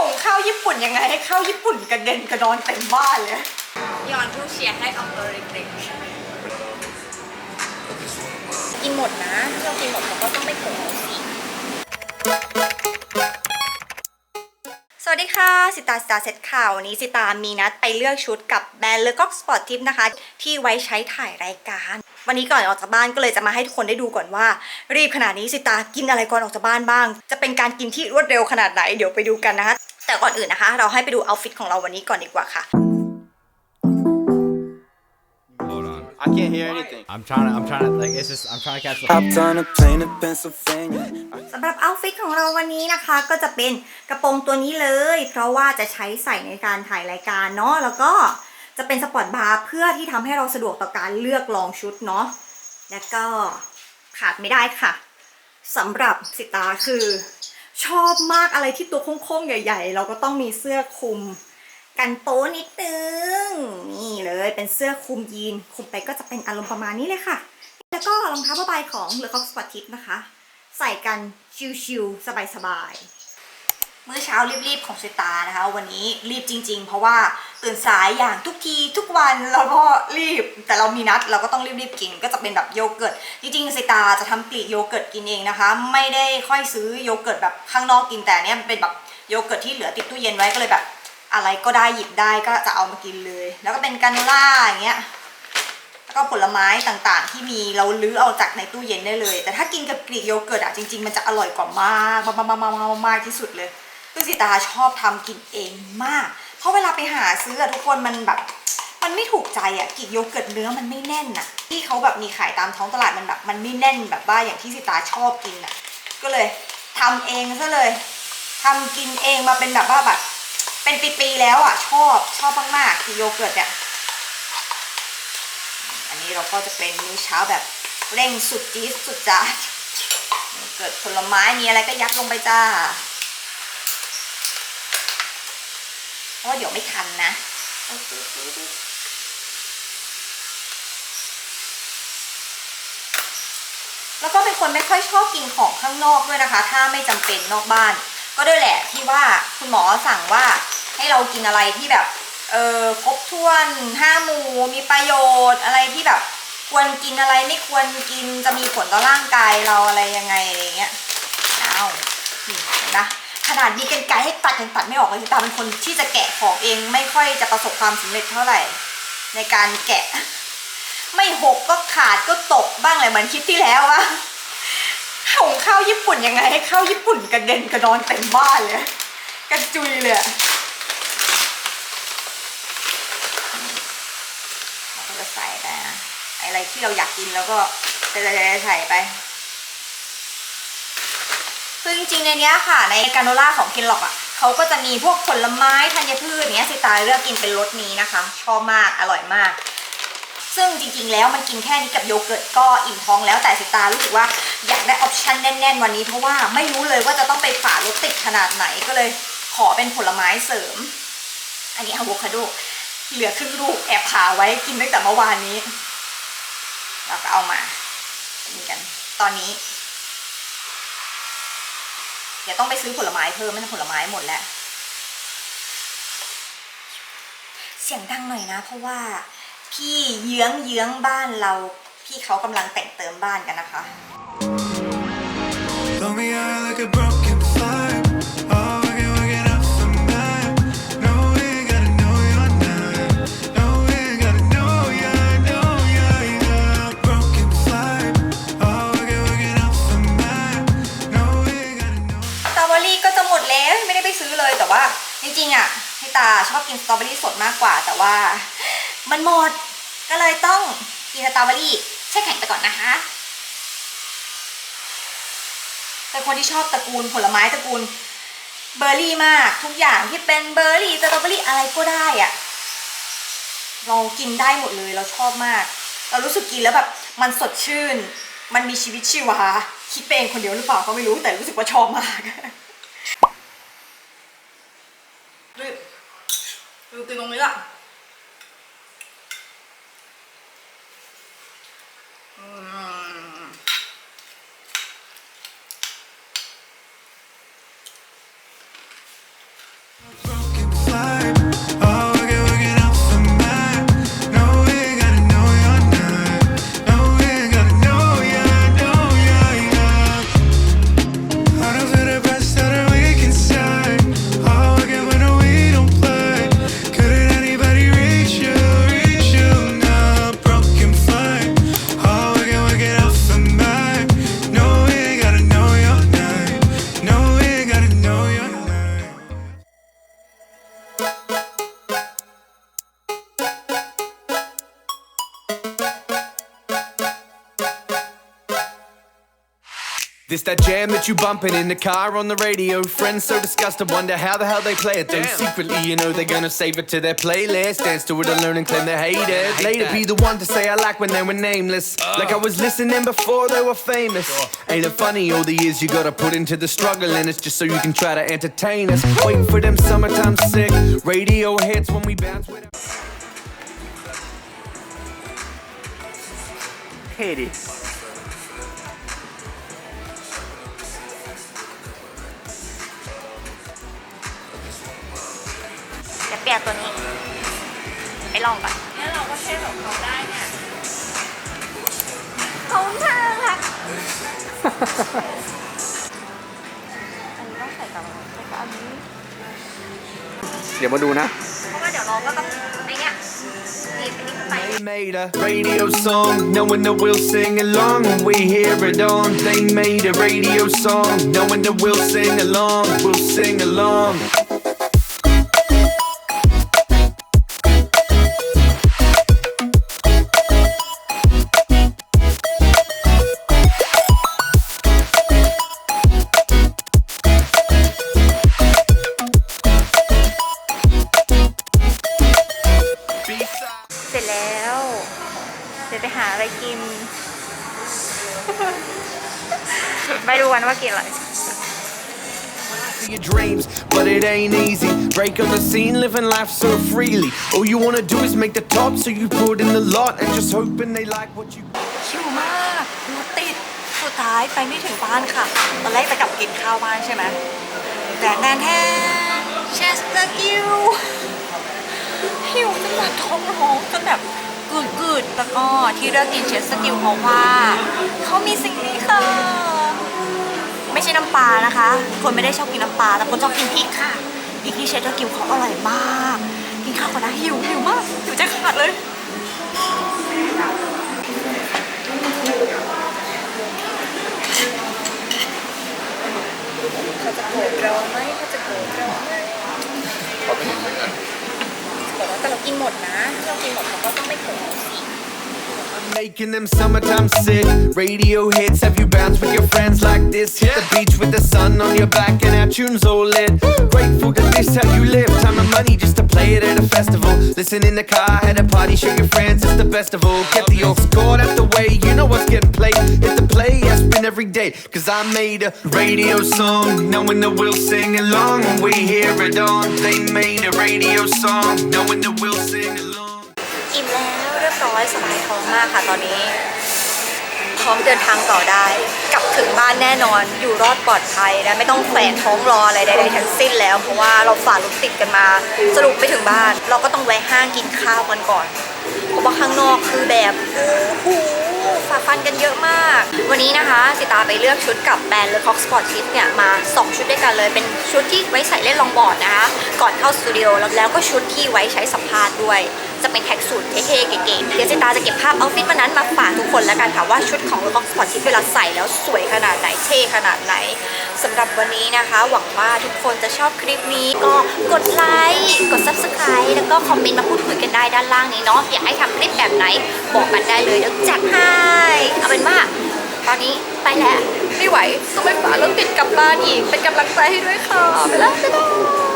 หุงข้าวญี่ปุ่นยังไงให้ข้าวญี่ปุ่นกระเด็นกระดอนเต็มบ้านเลยย้อนผู้เชียร์ให้ออกตัวเด็กๆกินหมดนะถ้าเรากินหมดเราก็ต้องไปโขงสิสวัสดีค่ะสิตาสิตาเซตข่าววันนี้สิตามีนัดไปเลือกชุดกับแบรนด์เลก็สปอร์ตทิปนะคะ ที่ไว้ใช้ถ่ายรายการ วันนี้ก่อนออกจากบ้านก็เลยจะมาให้ทุกคนได้ดูก่อนว่า รีบขนาดนี้สิตากินอะไรก่อนออกจากบ้านบ้าง จะเป็นการกินที่รวดเร็วขนาดไหนเดี๋ยวไปดูกันนะคะ แต่ก่อนอื่นนะคะ เราให้ไปดูเอาท์ฟิตของเราวันนี้ก่อนดีกว่าค่ะ Hold on. I can't hear anything. I'm trying to, I'm trying to, like, it's just, I'm trying to catch the. Hopped on a plane to Pennsylvania. I สำหรับเอาท์ฟิตของเราวันนี้นะคะ ก็จะเป็นกระโปรงตัวนี้เลย เพราะว่าจะใช้ใส่ในการถ่ายรายการเนาะแล้วก็จะเป็นสปอร์ตบาร์เพื่อที่ทำให้เราสะดวกต่อการเลือกลองชุดเนาะแล้วก็ขาดไม่ได้ค่ะสำหรับสิตาคือ ชอบมากอะไรที่ตัวโค้งๆ ใหญ่ ๆ เราก็ต้องมีเสื้อคลุม กันโป๊นิดนึง นี่เลยเป็นเสื้อคลุมยีนคลุมไปก็จะเป็นอารมณ์ประมาณนี้เลยค่ะ แล้วก็รองเท้าผ้าใบของเลอคอกสปอร์ตทิปนะคะ ใส่กันชิวๆสบายๆ มื้อเช้ารีบๆของเชตานะคะ วันนี้รีบจริง ๆ เพราะว่าตื่นสายอย่างทุกทีทุกวันแล้วก็รีบแต่เรามีนัดเราก็ต้องรีบๆกิน ก็จะเป็นแบบโยเกิร์ตจริงๆเชตาจะทำกลีกโยเกิร์ตกินเองนะคะ ไม่ได้ค่อยซื้อโยเกิร์ตแบบข้างนอกกินแต่นเนี้ยมันเป็นแบบโยเกิร์ตที่เหลือติดตู้เย็นไว้ก็เลยแบบ อะไรก็ได้หยิบได้ก็จะเอามากินเลย แล้วก็เป็นกาโนล่าอย่างเงี้ยแล้วก็ผลไม้ต่างๆ ที่มีเราลื้อเอาจากในตู้เย็นได้เลย แต่ถ้ากินกับกรีกโยเกิร์ตอะจริงๆ มันจะอร่อยกว่ามากมากมากมากมากมากที่สุดเลย คือสิตาชอบทำกินเองมาก เพราะเวลาไปหาซื้ออะทุกคนมันแบบ มันไม่ถูกใจอะกรีกโยเกิร์ตเนื้อมันไม่แน่นอะที่เขาแบบมีขายตามท้องตลาดมันแบบมันไม่แน่นแบบว่าอย่างที่สิตาชอบกินอะก็เลยทำเองซะเลยทำกินเองมาเป็นแบบว่าแบบเป็นปีๆแล้วอะชอบชอบมากๆคือโยเกิร์ตเนี่ยอันนี้เราก็จะเป็นมื้อเช้าแบบเร่งสุดจี๊ดสุดจ้าเกิดผลไม้มีอะไรก็ยัดลงไปจ้า เพราะว่าเดี๋ยวไม่ทันนะแล้วก็เป็นคนไม่ค่อยชอบกินของข้างนอกด้วยนะคะ ถ้าไม่จำเป็นนอกบ้าน ก็ด้วยแหละที่ว่าคุณหมอสั่งว่าให้เรากินอะไรที่แบบเออครบถ้วนห้าหมู่มีประโยชน์อะไรที่แบบ ควรกินอะไรไม่ควรกินจะมีผลต่อร่างกายเราอะไรยังไงอะไรเงี้ยอ้าวนี่เห็นปะ ขนาดมีกันไกรให้ตัดยังตัดไม่ออกเลยตาเป็นคนที่จะแกะของเองไม่ค่อยจะประสบความสำเร็จเท่าไหร่ ในการแกะ ไม่หกก็ขาดก็ตกบ้างเลยเหมือนคลิปที่แล้วอะหงข้าวญี่ปุ่นยังไงให้ข้าวญี่ปุ่นกระเด็นกระดอนเต็มบ้านเลยกระจุยเลยเราก็จะใส่ไปอะไรที่เราอยากกินแล้วก็ใส่ไป คือจริงๆในนี้ค่ะในกาโนล่าของคินล็อกอะเขาก็จะมีพวกผลไม้ธัญพืชเนี้ยสิตาเลือกกินเป็นรสนี้นะคะชอบมากอร่อยมาก ซึ่งจริงๆแล้วมันกินแค่นี้กับโยเกิร์ตก็อิ่มท้องแล้วแต่สิตารู้สึกว่าอยากได้ออปชันแน่น ๆ วันนี้เพราะว่าไม่รู้เลยว่าจะต้องไปฝ่ารถติดขนาดไหนก็เลยขอเป็นผลไม้เสริม อันนี้อะโวคาโดเหลือครึ่งลูกแอบผ่าไว้กินตั้งแต่เมื่อวานนี้เราก็เอามากินกันตอนนี้ เดี๋ยวต้องไปซื้อผลไม้เพิ่มไม่งั้นผลไม้หมดแล้ว เสียงดังหน่อยนะ เพราะว่าพี่เยื้องเยื้องบ้านเรา พี่เขากำลังแต่งเติมบ้านกันนะคะ Blow me out like a broken fire. ว่าจริงๆอะให้ตาชอบกินสตรอเบอรี่สดมากกว่า แต่ว่ามันหมดก็เลยต้องกินสตรอเบอรี่แช่แข็งไปก่อนนะคะเป็นคนที่ชอบตระกูลผลไม้ตระกูลเบอร์รี่มากทุกอย่างที่เป็นเบอร์รี่สตรอเบอรี่อะไรก็ได้อะเรากินได้หมดเลยเราชอบมาก เรารู้สึกกินแล้วแบบมันสดชื่น มันมีชีวิตชีวาคิดไปเองคนเดียวหรือเปล่าก็ไม่รู้แต่รู้สึกว่าชอบมาก รีบดูตี This that jam that you bumping in the car on the radio. Friends so disgusted, wonder how the hell they play it. Though secretly, you know they're gonna save it to their playlist. Dance to it learn and claim they hate it. Later, be the one to say I like when they were nameless. Like I was listening before they were famous. Ain't it funny all the years you gotta put into the struggle, and it's just so you can try to entertain us. Waiting for them summertime sick radio hits when we bounce with it. Hate it. เดี๋ยวเปลี่ยนตัวนี้ ไปลองก่อนเนี่ยเราก็เท่แบบเขาได้เนี่ยเขาน่ารักอันนี้ต้องใส่กับใส่กับอันนี้ เดี๋ยวมาดูนะ เพราะว่าเดี๋ยวเราก็ต้องไอ้เนี่ยหนีบอันนี้ขึ้นไป They made a radio song, knowing that we'll sing along when we hear it on. They made a radio song, knowing that we'll sing along, we'll sing along. Your dreams, but it ain't easy. Break on the scene, living life so freely. All you wanna do is make the top, so you put in the lot and just hoping they like what you. ชิวมากรถติดสุดท้ายไปไม่ถึงบ้านค่ะ ตอนแรกจะกลับกินข้าวบ้านใช่ไหมแต่แนนแทนเชสเตอร์กิวหิวจนแบบท้องร้องจนแบบกืดกืดๆแล้วก็ที่เลือกกินเชสเตอร์กิวเพราะว่าเขามีสิ่งนี้ค่ะ ไม่ใช่น้ำปลานะคะ คนไม่ได้ชอบกินน้ำปลาแต่คนชอบกินพริกค่ะพริกที่เชสเตอร์กิวเขาอร่อยมาก กินข้าวก่อนนะหิวหิวมากหิวจะขาดเลยเขาจะโกรธเราไหมเขาจะโกรธเราไหมเขาไม่เหมือนกันบอกว่าแต่เรากินหมดนะถ้าเรากินหมดเขาก็ต้องไม่โกรธเราสิ Making them summertime sick. Radio hits, have you bounced with your friends like this? Hit the beach with the sun on your back and our tunes all lit. Grateful that this how you live. Time and money just to play it at a festival. Listen in the car at a party, show your friends it's the best of all. Get the old score out the way, you know what's getting played. Hit the play, I spin every day. Cause I made a radio song, knowing that we'll sing along when we hear it on. They made a radio song, knowing that we'll sing along. อิ่มแล้วเรียบร้อยสบายท้องมากค่ะตอนนี้ พร้อมเดินทางต่อได้ กลับถึงบ้านแน่นอนอยู่รอดปลอดภัยและไม่ต้องแฝงท้องรออะไรใดๆทั้งสิ้นแล้ว เพราะว่าเราฝ่ารถติดกันมาสรุปไม่ถึงบ้าน เราก็ต้องแวะห้างกินข้าวกันก่อนเพราะว่าข้างนอกคือแบบโอ้โหฝ่าฟันกันเยอะมาก วันนี้นะคะสิตาไปเลือกชุดกับแบรนด์เลอคอกสปอร์ตชิ t เนี่ยมา 2 ชุดด้วยกันเลย เป็นชุดที่ไว้ใส่เล่นลองบอร์ดนะคะ ก่อนเข้าสตูดิโอแล้วก็ชุดที่ไว้ใช้สัมภาษณ์ด้วย จะเป็นแท็กสูทเท่ๆเก๋ๆเดี๋ยวสิตาจะเก็บภาพเอาฟิตวันนั้นมาฝากทุกคนแล้วกันค่ะว่าชุดของเลอคอกสปอร์ตชิ t เวลาใส่แล้วสวยขนาดไหนเท่ขนาดไหนสำหรับวันนี้นะคะ หวังว่าทุกคนจะชอบคลิปนี้ก็กดไลค์กด subscribe แล้วก็คอมเมนต์มาพูดคุยกันได้ด้านล่างนี้เนาะอยากให้ทำคลิปแบบไหนบอกกันได้เลยเดี๋ยวจัดให้เอาเป็นว่าตอนนี้ไปแล้วไม่ไหวต้องไปฝ่ารถติดกลับบ้านอีกเป็นกำลังใจให้ด้วยค่ะไปแล้วบ๊ายบาย